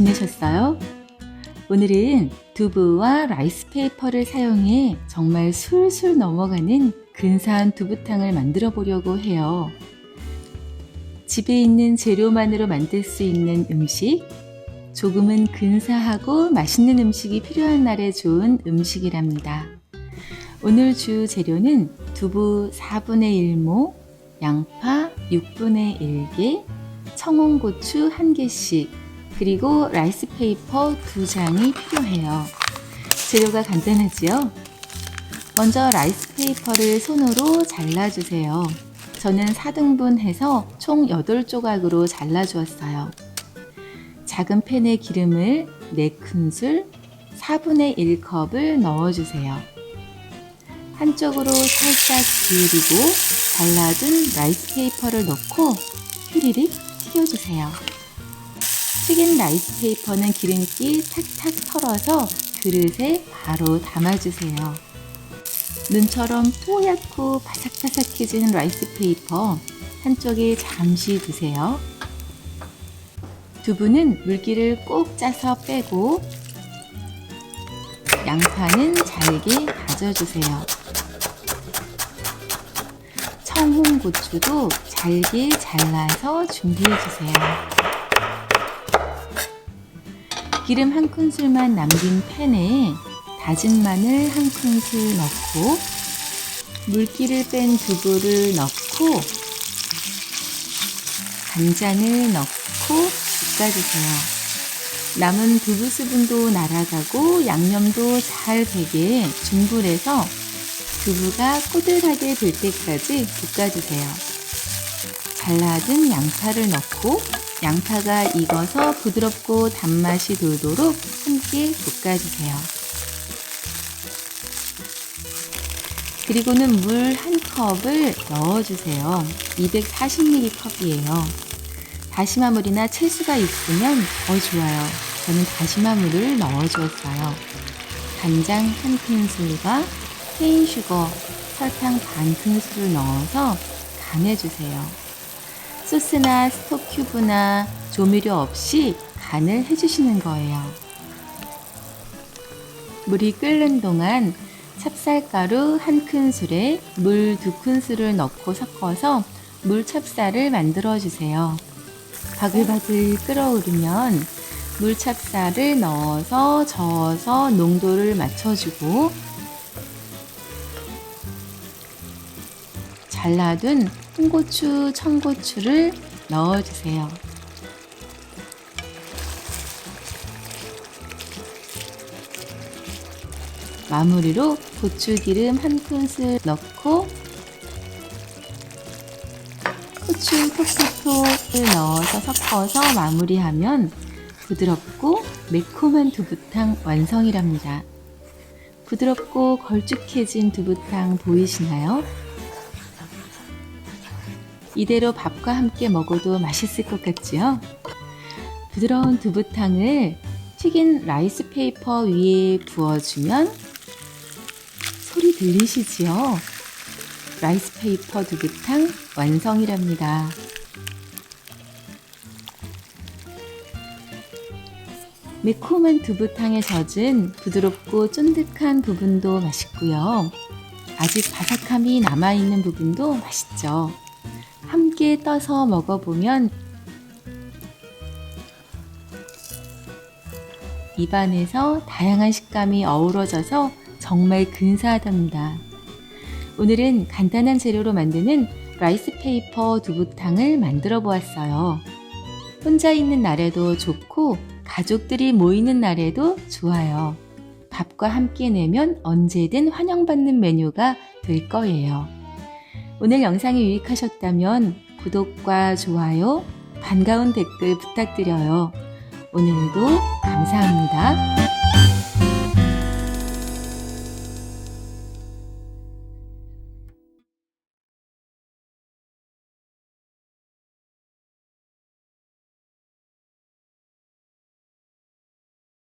만드셨어요? 오늘은 두부와 라이스페이퍼를 사용해 정말 술술 넘어가는 근사한 두부탕을 만들어 보려고 해요. 집에 있는 재료만으로 만들 수 있는 음식, 조금은 근사하고 맛있는 음식이 필요한 날에 좋은 음식이랍니다. 오늘 주 재료는 두부 4분의 1모, 양파 6분의 1개, 청홍고추 1개씩, 그리고 라이스 페이퍼 2장이 필요해요. 재료가 간단하지요? 먼저 라이스 페이퍼를 손으로 잘라주세요. 저는 4등분 해서 총 8조각으로 잘라주었어요. 작은 팬에 기름을 4큰술 4분의 1컵을 넣어주세요. 한쪽으로 살짝 기울이고 잘라둔 라이스 페이퍼를 넣고 휘리릭 튀겨주세요. 튀긴 라이스 페이퍼는 기름기 탁탁 털어서 그릇에 바로 담아주세요. 눈처럼 뽀얗고 바삭바삭해지는 라이스 페이퍼 한쪽에 잠시 두세요. 두부는 물기를 꼭 짜서 빼고 양파는 잘게 다져주세요. 청홍고추도 잘게 잘라서 준비해주세요. 기름 한 큰술만 남긴 팬에 다진 마늘 한 큰술 넣고 물기를 뺀 두부를 넣고 간장을 넣고 볶아주세요. 남은 두부 수분도 날아가고 양념도 잘 배게 중불에서 두부가 꼬들하게 될 때까지 볶아주세요. 잘라진 양파를 넣고 양파가 익어서 부드럽고 단맛이 돌도록 함께 볶아주세요. 그리고는 물 한 컵을 넣어주세요. 240ml 컵이에요. 다시마 물이나 채수가 있으면 더 좋아요. 저는 다시마 물을 넣어주었어요. 간장 한 큰술과 케인 슈거, 설탕 반 큰술을 넣어서 간해주세요. 소스나 스톡 큐브나 조미료 없이 간을 해주시는 거예요. 물이 끓는 동안 찹쌀가루 한 큰술에 물 두 큰술을 넣고 섞어서 물 찹쌀을 만들어 주세요. 바글바글 끓어오르면 물 찹쌀을 넣어서 저어서 농도를 맞춰주고 잘라둔 홍고추, 청고추를 넣어주세요. 마무리로 고추기름 한 큰술 넣고 후추 톡톡톡을 넣어서 섞어서 마무리하면 부드럽고 매콤한 두부탕 완성이랍니다. 부드럽고 걸쭉해진 두부탕 보이시나요? 이대로 밥과 함께 먹어도 맛있을 것 같지요? 부드러운 두부탕을 튀긴 라이스 페이퍼 위에 부어주면 소리 들리시지요? 라이스 페이퍼 두부탕 완성이랍니다. 매콤한 두부탕에 젖은 부드럽고 쫀득한 부분도 맛있고요. 아직 바삭함이 남아있는 부분도 맛있죠. 함께 떠서 먹어보면 입안에서 다양한 식감이 어우러져서 정말 근사하답니다. 오늘은 간단한 재료로 만드는 라이스 페이퍼 두부탕을 만들어 보았어요. 혼자 있는 날에도 좋고 가족들이 모이는 날에도 좋아요. 밥과 함께 내면 언제든 환영받는 메뉴가 될 거예요. 오늘 영상이 유익하셨다면 구독과 좋아요, 반가운 댓글 부탁드려요. 오늘도 감사합니다.